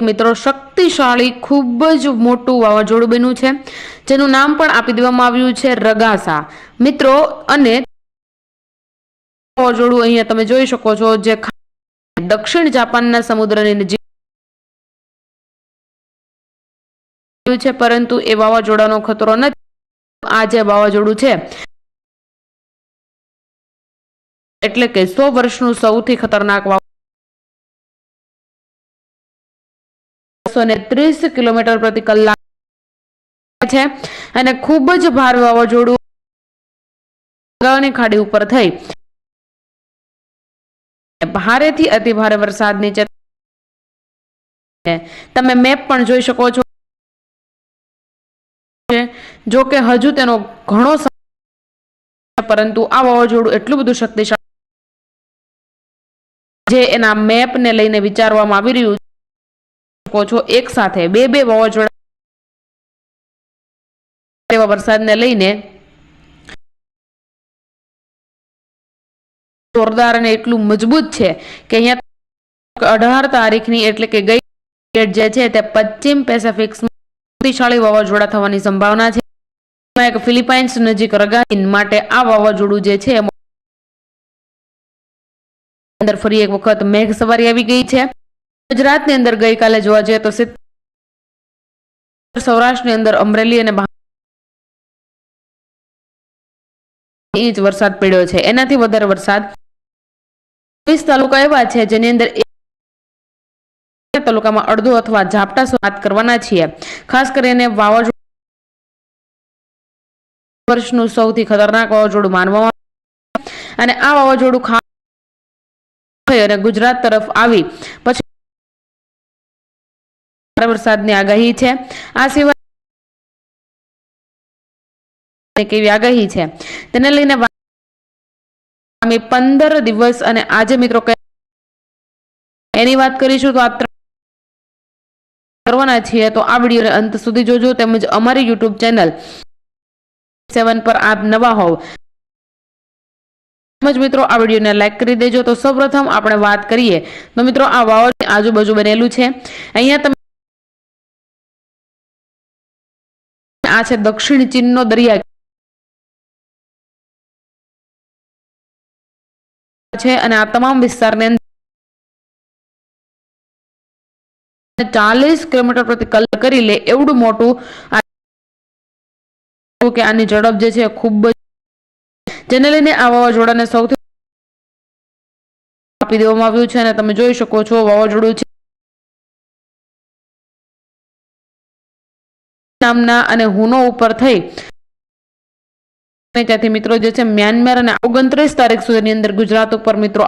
મિત્રો શક્તિશાળી, ખૂબ જ મોટું વાવાઝોડું બન્યું છે, જેનું નામ પણ આપી દેવામાં આવ્યું છે રગાસા. મિત્રો, અને વાવાઝોડું અહીંયા તમે જોઈ શકો છો જે દક્ષિણ જાપાનના સમુદ્રની નજીક છે, પરંતુ એ વાવાઝોડાનો ખતરો નથી. આ જે વાવાઝોડું છે, એટલે કે સો વર્ષનું સૌથી ખતરનાક વાવાઝોડું ત્રીસ કિલોમીટર પ્રતિ કલાક છે અને ખૂબ જ ભારે વાવાઝોડું બંગાળની ખાડી ઉપર થઈ ભારેથી અતિ ભારે વરસાદની તમે મેપ પણ જોઈ શકો છો. જો કે હજુ તેનો ઘણો પરંતુ આ વાવાઝોડું એટલું બધું શક્તિશાળી જે એના મેપને લઈને વિચારવામાં આવી રહ્યું છે શકો છો એક સાથે. બે બે વાવાઝોડા તેવા વરસાદને લઈને જોરદાર અને એટલું મજબૂત છે કે અહીંયા અઢાર તારીખની એટલે કે ગઈ જે છે તે પશ્ચિમ પેસેફિક્સમાં શક્તિશાળી વાવાઝોડા થવાની સંભાવના છે. એક ફિલિપાઇન્સ નજીક રગાઇન માટે આ વાવાઝોડું જે છે અંદર ફરી એક વખત મેઘ સવારી આવી ગઈ છે. ગુજરાતની અંદર ગઈકાલે જોવા જઈએ તો સૌરાષ્ટ્રની અંદર અમરેલી અને ઇંચ વરસાદ પડ્યો છે. એનાથી વધારે વરસાદ વીસ તાલુકા એવા છે જેની અંદર તાલુકામાં અડધો અથવા ઝાપટા વાત કરવાના છીએ. ખાસ કરીને વાવાઝોડું વર્ષનું સૌથી ખતરનાક વાવાઝોડું માનવામાં અને આ વાવાઝોડું ખાસ અને ગુજરાત તરફ આવી. પછી વરસાદની આગાહી છે. આ સિવાય કેવી આગાહી છે. તેને લઈને આગામી પંદર દિવસ અને આજે મિત્રો એની વાત કરીશું તો આ કરવાના છીએ તો આ વીડિયો અંત સુધી જોજો તેમજ અમારી યુટ્યુબ ચેનલ સેવન પર આપ નવા હોવ. તેમજ મિત્રો આ વિડીયોને લાઈક કરી દેજો તો સૌપ્રથમ આપણે વાત કરીએ તો મિત્રો આ વાવાઝોડાની આજુબાજુ બનેલું છે. અહીંયા તમે આ છે દક્ષિણ ચીનનો દરિયા છે અને આ તમામ વિસ્તારને ચાલીસ કિલોમીટર પ્રતિ કલાક કરી લે એવડું મોટું કે આની ઝડપ જે છે ખૂબ જ જેને લઈને આ વાવાઝોડાને સૌથી આપી દેવામાં આવ્યું છે અને તમે જોઈ શકો છો વાવાઝોડું છે નામના અને હુનો ઉપર થઈ. ત્યાંથી મિત્રો જે છે મ્યાનમાર અને ઓગણત્રીસ તારીખ સુધીની અંદર ગુજરાત ઉપર મિત્રો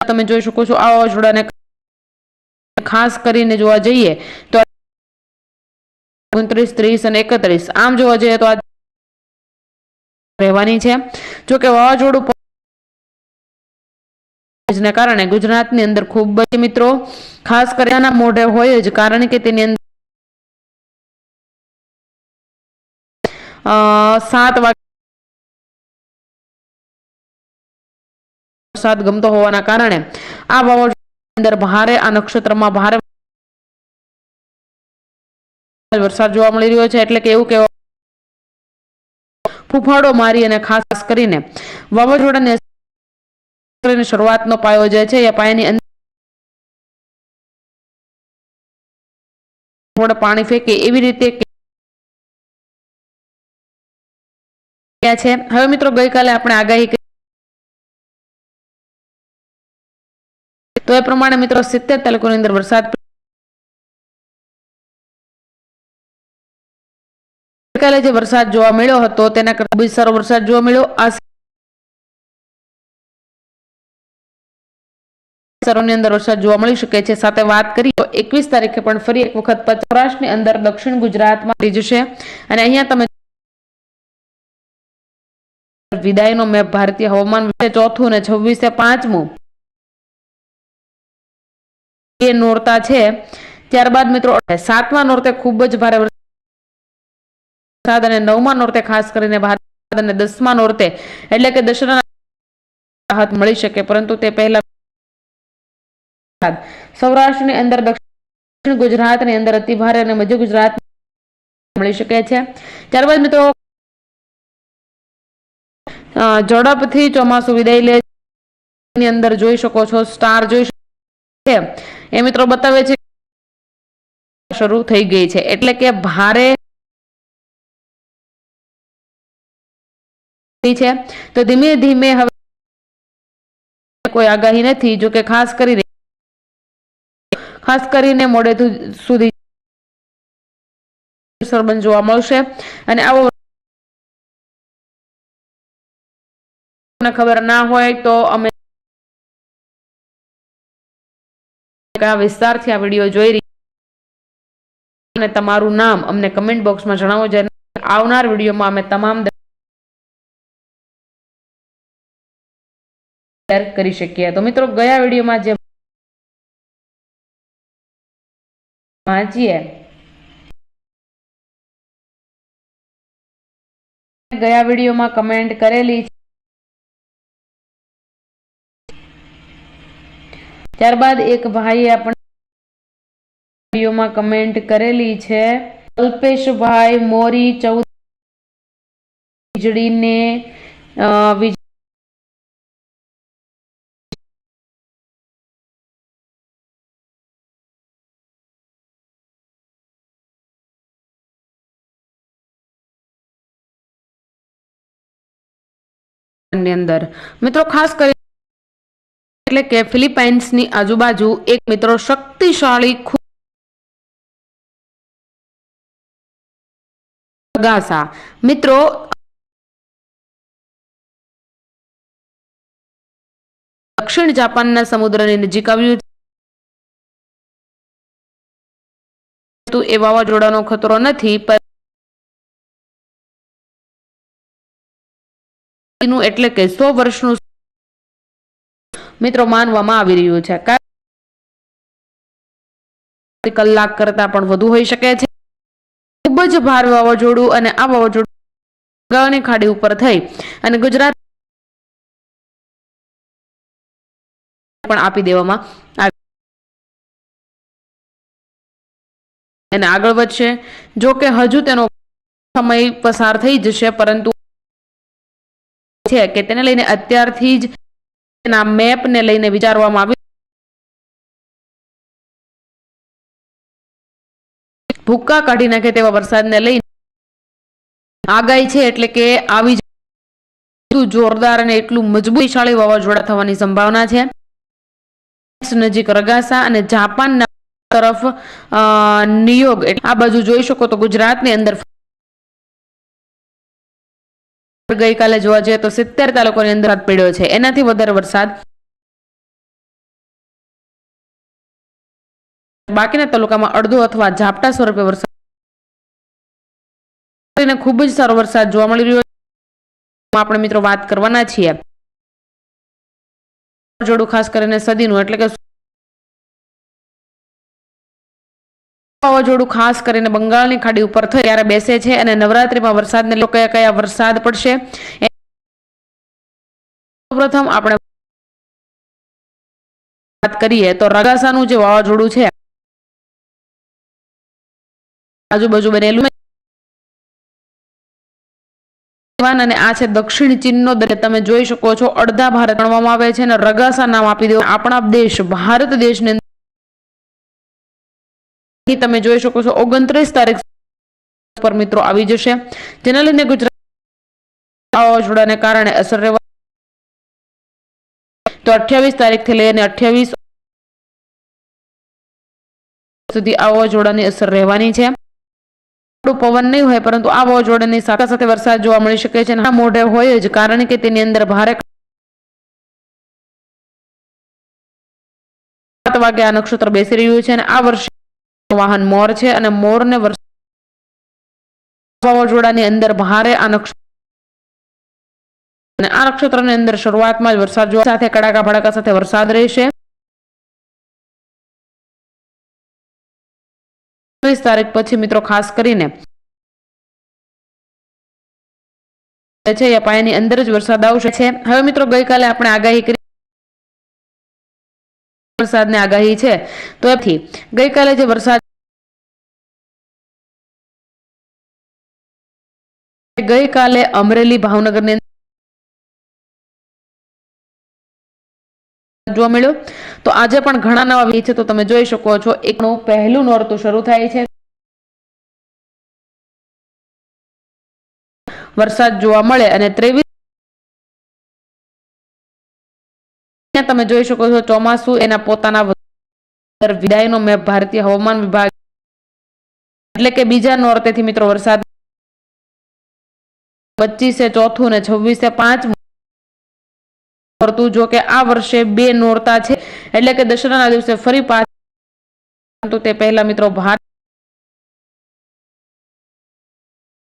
તમે જોઈ શકો છો, આ વાવાઝોડાને ખાસ કરીને જોવા જઈએ તો ઓગણત્રીસ, ત્રીસ અને એકત્રીસ. આમ જોવા જઈએ તો આ રહેવાની છે. જો કે વાવાઝોડું ને કારણે ગુજરાતની અંદર ખૂબ જ મિત્રો ખાસ કરીને મોઢે હોય જ કારણ કે તેની અંદર સાત વાગે વરસાદ ગમતો હોવાના કારણે આ વાવાઝોડા અંદર ભારે આ નક્ષત્રમાં ભારે વરસાદ જોવા મળી રહ્યો છે. એટલે કે એવું કહેવા ફૂફાડો મારી અને ખાસ કરીને વાવાઝોડાને શરૂઆતનો પાયો જે છે, એ પાયાની અંદર પાણી ફેંકે એવી રીતે ક્યાં છે. હવે મિત્રો ગઈકાલે આપણે આગાહી તો એ પ્રમાણે મિત્રો સિત્તેર તાલુકાની અંદર વરસાદ ગઈકાલે જે વરસાદ જોવા મળ્યો હતો, તેના કરતા બી સારો વરસાદ જોવા મળ્યો. આ મળી શકે છે. સાથે વાત કરીએ તો એકવીસ તારીખે પણ ફરી એક વખત સૌરાષ્ટ્રની અંદર દક્ષિણ ગુજરાતમાં જશે. અને અહીંયા તમે વિદાયનો મેપ ભારતીય હવામાન ચોથું અને છવ્વીસે પાંચમું. એ નોરતા છે. ત્યારબાદ મિત્રો, સાતમા નોરતે ખૂબ જ ભારે વરસાદ અને નવમા નોરતે ખાસ કરીને ભારત અને દસમા નોરતે એટલે કે દશરા રાહત મળી શકે, પરંતુ તે પહેલા સૌરાષ્ટ્રની અંદર, દક્ષિણ ગુજરાતની અંદર અતિ ભારે અને મધ્ય ગુજરાત મળી શકે છે. ત્યારબાદ મિત્રો ઝડપથી ચોમાસું વિદાય લે. ની અંદર જોઈ શકો છો, સ્ટાર જોઈ શકો એ મિત્રો બતાવે છે શરૂ થઈ ગઈ છે. એટલે કે ભારે છે. તો ધીમે ધીમે હવે કોઈ આગાહી નથી, જો કે ખાસ કરીને ખાસ કરીને મોડે સુધી જોવા મળશે. અને આવો તમને ખબર ના હોય તો અમે કયા વિસ્તારથી આ વીડિયો જોઈ રહી અને તમારું નામ અમને કમેન્ટ બોક્સમાં જણાવો, જેને આવનાર વિડીયોમાં અમે તમામ શેર કરી શકીએ. તો મિત્રો, ગયા વિડીયોમાં જે વાંચીએ, ગયા વિડીયોમાં કમેન્ટ કરેલી ત્યારબાદ એક ભાઈએ આપણે કમેન્ટ કરેલી છે કલ્પેશભાઈ મોરી ચૌદ વીજળીને વીજ- અંદર. મિત્રો, ખાસ કરી એટલે કે ફિલિપાઇન્સની આજુબાજુ એક મિત્રો શક્તિશાળી મિત્રો, દક્ષિણ જાપાનના સમુદ્રની નજીક આવ્યું છે. એ વાવાઝોડાનો ખતરો નથી એટલે કે સો વર્ષનું મિત્રો, માનવામાં આવી રહ્યું છે. કલાક કરતા પણ વધુ હોઈ શકે છે. ખૂબ જ ભારે વાવાઝોડું અને આ વાવાઝોડું બંગાળની ખાડી ઉપર થઈ અને ગુજરાત પણ આપી દેવામાં આવી. અને આગળ વધશે. જો કે હજુ તેનો સમય પસાર થઈ જશે, પરંતુ છે કે તેને લઈને અત્યારથી જ તેના મેપને લઈને વિચારવામાં આવ્યું. ભૂક્કા કાઢી નાખે તેવા વરસાદને લઈને. આગાહી છે એટલે કે આવી જોરદાર અને એટલું મજબૂતીશાળી વાવાઝોડા થવાની સંભાવના છે. નજીક રગાસા અને જાપાનના તરફ નિયોગ આ બાજુ જોઈ શકો તો ગુજરાતની અંદર ગઈકાલે જોવા જઈએ તો સિત્તેર તાલુકાની અંદર વરસાદ પડ્યો છે. એનાથી વધારે વરસાદ બાકીના તાલુકામાં અડધો અથવા ઝાપટા સ્વરૂપે વરસાદ ખૂબ જ સારો વરસાદ જોવા મળી રહ્યો આપણે મિત્રો વાત કરવાના છીએ. જોડું ખાસ કરીને સદીનું એટલે કે વાવાઝોડું ખાસ કરીને બંગાળની ખાડી ઉપર થઈ ત્યારે બેસે છે અને નવરાત્રીમાં વરસાદને કયા કયા વરસાદ પડશે? પ્રથમ આપણે વાત કરીએ તો રગાસાનું જે વાવાઝોડું છે, આજુબાજુ બનેલું અને આ છે દક્ષિણ ચીનનો તમે જોઈ શકો છો અડધા ભારત ગણવામાં આવે છે અને રગાસા નામ આપી દેવું. આપણા દેશ, ભારત દેશની તમે જોઈ શકો છો. ઓગણત્રીસ તારીખ પર મિત્રો આવી જશે. જેના લઈને ગુજરાત કારણે અસર રહેવા તો અઠ્યાવીસ તારીખથી લઈને અઠ્યાવીસ સુધી આ અસર રહેવાની છે. પવન નહીં હોય, પરંતુ આ વાવાઝોડાની સાથે સાથે વરસાદ જોવા મળી શકે છે મોઢે હોય જ, કારણ કે તેની અંદર ભારે સાત વાગે આ નક્ષત્ર બેસી રહ્યું છે અને આ વર્ષે વાહન મોર છે અને મોરને વાવાઝોડાની અંદર ભારે આ અને આ નક્ષત્રની અંદર શરૂઆતમાં જ વરસાદ જોવા સાથે કડાકા ભડાકા સાથે વરસાદ રહેશે. ત્રીસ તારીખ પછી મિત્રો ખાસ કરીને છે એ પાયાની અંદર જ વરસાદ આવશે. હવે મિત્રો ગઈકાલે આપણે આગાહી કરી વરસાદની આગાહી છે. તો એથી ગઈકાલે જે વરસાદ ગઈકાલે અમરેલી ભાવનગરની જોવા મળ્યો. તો આજે પણ ઘણા નવા છે, તો તમે જોઈ શકો છો. એકનું પહેલું નોરતું શરૂ થાય છે. વરસાદ જોવા મળે અને ત્રેવીસ તમે જોઈ શકો છો ચોમાસું એના પોતાના વિદાયનો મેપ ભારતીય હવામાન વિભાગ એટલે કે બીજા નોરતેથી મિત્રો વરસાદ પચીસે, ચોથું ને છવ્વીસે, પાંચ ફરતું જો કે આ વર્ષે બે નોરતા છે. એટલે કે દશરાના દિવસે ફરી પાછું તે પહેલા મિત્રો ભારત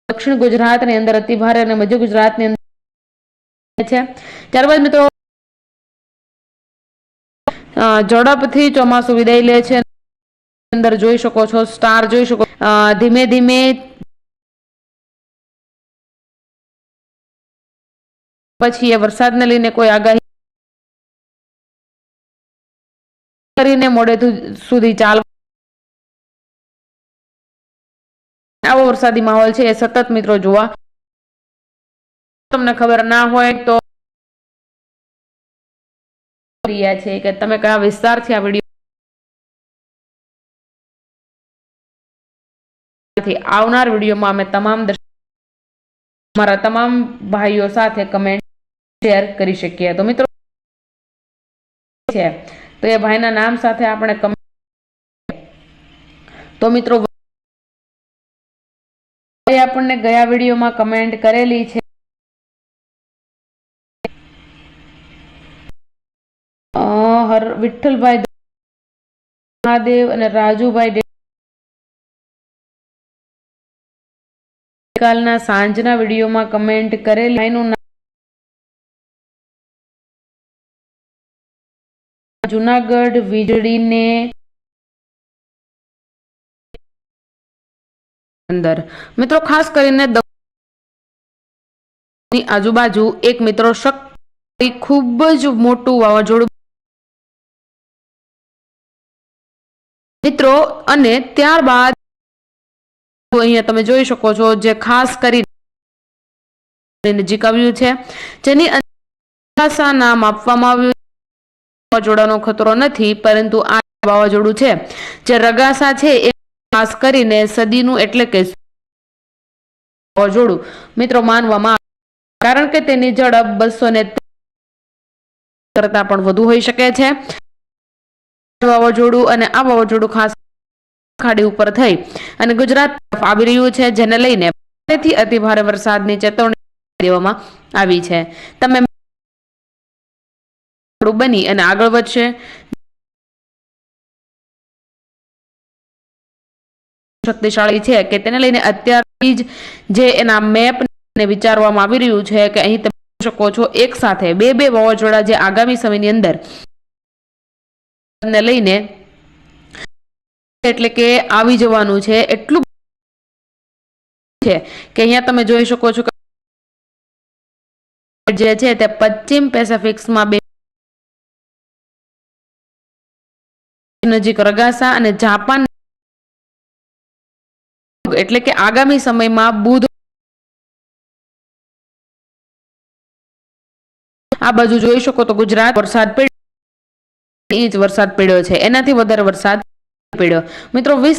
દક્ષિણ ગુજરાતની અંદર અતિ ભારે અને મધ્ય ગુજરાતની અંદર છે. ત્યારબાદ મિત્રો ઝડપથી ચોમાસું વિદાય લે છે. અંદર જોઈ શકો છો, સ્ટાર જોઈ શકો ધીમે ધીમે પછી એ વરસાદને લઈને કોઈ આગાહી કરીને મોડે સુધી ચાલ આવો વરસાદી માહોલ છે એ સતત મિત્રો જોવા. તમને ખબર ના હોય તો રહ્યા છે કે તમે કયા વિસ્તારથી આ વીડિયો આવનાર વિડીયોમાં અમે તમામ અમારા તમામ ભાઈઓ સાથે કમેન્ટ શેર કરી શકીએ. તો મિત્રો છે, તો એ ભાઈના નામ સાથે આપણે તો મિત્રો આપણને ગયા વિડીયોમાં કમેન્ટ કરેલી છે. હર વિઠ્ઠલભાઈ મહાદેવ અને રાજુભાઈ કાલના સાંજના વિડીયોમાં કમેન્ટ કરેલ જુનાગઢ વીજળીને અંદર. મિત્રો, ખાસ કરીને આજુબાજુ એક મિત્રો શક્તિ ખૂબ જ મોટું વાવાઝોડું મિત્રો, અને ત્યારબાદ અહીંયા તમે જોઈ શકો છો જે ખાસ કરી નજીક આવ્યું છે, જેની નામ આપવામાં આવ્યું વાવાઝોડાનો ખતરો નથી, પરંતુ આ વાવાઝોડું છે. જે રગાસા છે એ ખાસ કરીને સદીનું એટલે કે વાવાઝોડું. મિત્રો, માનવામાં કારણ કે તેની ઝડપ બસો ને કરતા પણ વધુ હોઈ શકે છે. વાવાઝોડું અને આ વાવાઝોડું ખાસ ખાડી ઉપર થઈ અને ગુજરાત તરફ આવી રહ્યું છે, જેને લઈને ભારેથી અતિભારે વરસાદની ચેતવણી દેવામાં આવી છે. તમે બની અને આગળ વધશે. શક્તિશાળી છે કે તેને લઈને અત્યારથી જ જે એના મેપ વિચારવામાં આવી રહ્યું છે કે અહીં તમે શકો છો, એક સાથે બે બે વાવાઝોડા જે આગામી સમયની અંદર ને લઈને એટલે કે આવી જવાનું છે. એટલું છે કે અહીંયા તમે જોઈ શકો છો કે જે છે તે પશ્ચિમ પેસેફિક્સમાં બે નજીક રગાસા અને જાપાન એટલે કે આગામી સમયમાં બુધ આ બાજુ જોઈ શકો તો ગુજરાત વરસાદ પડ્યો ઇંચ વરસાદ પડ્યો છે. એનાથી વધારે વરસાદ પડ્યો. મિત્રો, વીસ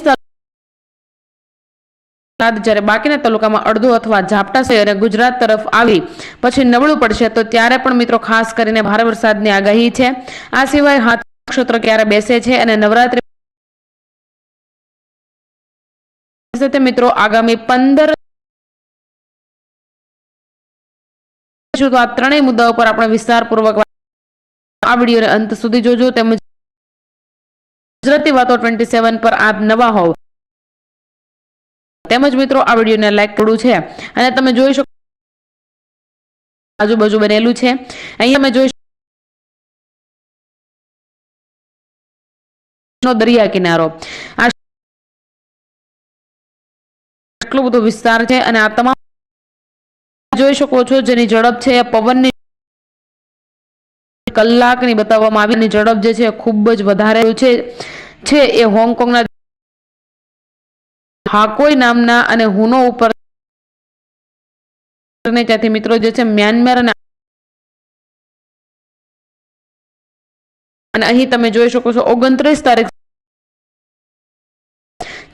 જ્યારે બાકીના તાલુકામાં અડધો અથવા ઝાપટા છે ગુજરાત તરફ આવી પછી નબળું પડશે, તો ત્યારે પણ મિત્રો ખાસ કરીને ભારે વરસાદની આગાહી છે. આ સિવાય હાથ નક્ષત્ર ક્યારે બેસે છે અને નવરાત્રી મિત્રો આગામી પંદર તો આ ત્રણેય મુદ્દાઓ પર આપણે વિસ્તારપૂર્વક આ વિડીયોને અંત સુધી જોજો તેમજ ગુજરાતી વાતો ટ્વેન્ટી સેવન પર આપ નવા હોવ. તેમજ મિત્રો આ વિડીયોને લાઈક કરવું છે અને તમે જોઈ શકો આજુબાજુ બનેલું છે. અહીંયા તમે જોઈ દરિયા કિનારો. આ એટલો બધો વિસ્તાર છે અને આ તમામ જોઈ શકો છો જેની ઝડપ છે પવનની કલાકની બતાવવામાં આવીની ઝડપ જે છે ખૂબ જ વધારે છે. છે એ હોંગકોંગના હાકોઈ નામના અને હુનો ઉપર ત્યાંથી મિત્રો જે છે મ્યાનમાર અને અને અહીં તમે જોઈ શકો છો ઓગણત્રીસ તારીખ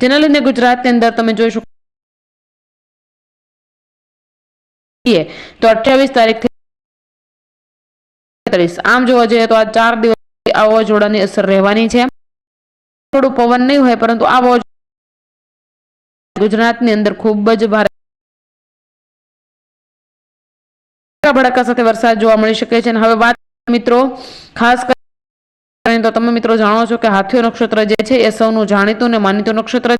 જેના લઈને ગુજરાતની અંદર તમે જોઈ શકો તો અઠ્યાવીસ તારીખ આમ જોવા જઈએ તો આ ચાર દિવસ આ વાવાઝોડાની અસર રહેવાની છે. થોડું પવન નહીં હોય, પરંતુ આ વાવાઝોડા ગુજરાતની અંદર ખૂબ જ ભારે ભડાકા સાથે વરસાદ જોવા મળી શકે છે. હવે વાત મિત્રો ખાસ કરીને તો તમે મિત્રો જાણો છો કે હાથીઓ નક્ષત્ર જે છે એ સૌનું જાણીતું અને માનીતું નક્ષત્ર.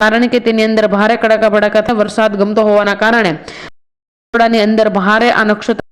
કારણ કે તેની અંદર ભારે કડાકા ભડાકા વરસાદ ગમતો હોવાના કારણે અંદર ભારે આ નક્ષત્ર